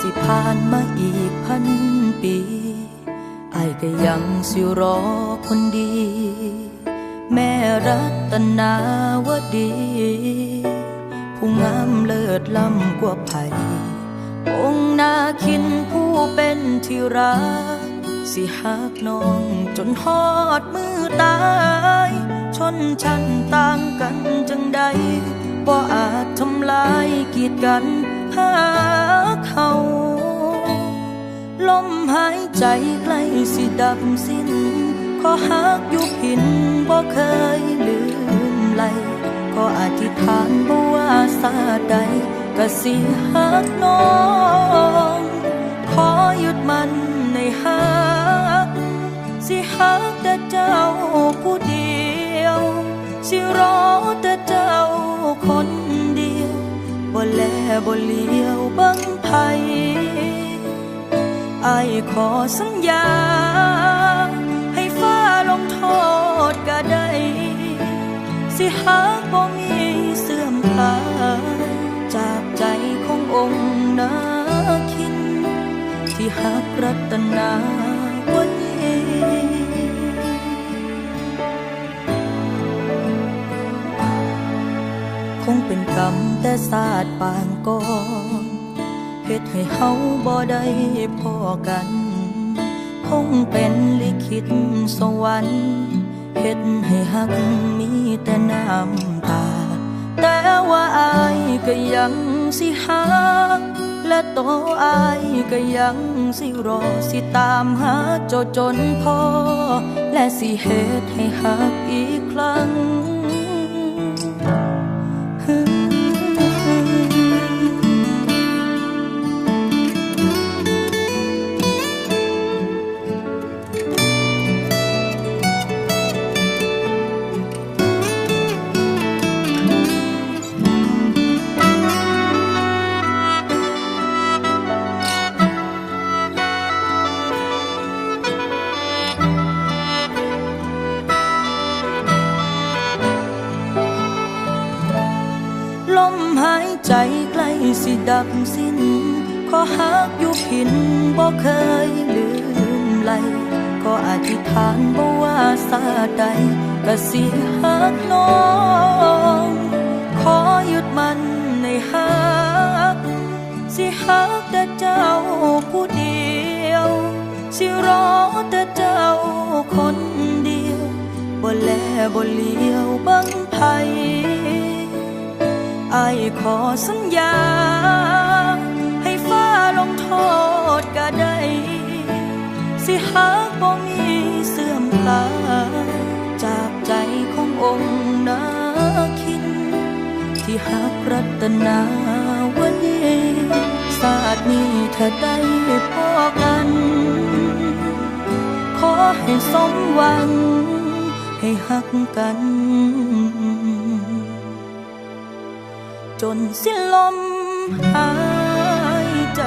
สิผ่านมาอีกพันปีไอายก็ยังสิรอคนดี แม่รัตนาวดี ผู้งามเลิศล้ำกว่าไผองค์นาคินผู้เป็นที่รัก สิหักน้องจนฮอดมือตาย ชนชั้นต่างกันจังใดบ่อาจทำลายกีดกัน หาเขา ลมหายใจใกล้สิดับสิ้น ขอหักอยู่พินบ่เคยลืมไหลขออธิษฐานบ่ว่าสาใดก็สิหักน้อง ขอหยุดมันในหักสิหักแต่เจ้าผู้เดียว สิรอแต่เจ้าคนเดียว บ่แลบ่เลี้ยวบังไผอขอสัญญา ให้ฟ้าลงโทษก็ได้ สิหักบ่มีเสื่อมคลายจากใจขององค์นาคิน ที่หักรัตนา คงเป็นกรรมแต่ศาสตร์ปางก่อนเหตุให้เฮาบ่ได้พอกัน คงเป็นลิขิตสวรรค์เหตุให้หักมีแต่น้ำตา แต่ว่าอายก็ยังสิหักและตัวอายก็ยังสิรอสิตามหาเจาจนพอ และสิเหตุให้หักอีกครั้ง สิดับสิ้นขอหักอยู่พินบ่เคยลืมไหลขออธิษฐานบ่ว่าสาใดก็สิหักน้องขอหยุดมันในหักสิหักแต่เจ้าผู้เดียวสิรอแต่เจ้าคนเดียวบ่แลบ่เลี้ยวบังไผ อายขอสัญญา ให้ฟ้าลงโทษก็ได้ สิหักบ่มีเสื่อมคลายจากใจขององค์นาคิน ที่หักรัตนาวันนี้ศาสตร์นี้ถ้าได้พอกัน ขอให้สมหวัง ให้หักกัน จนสิ้นลมหายใจ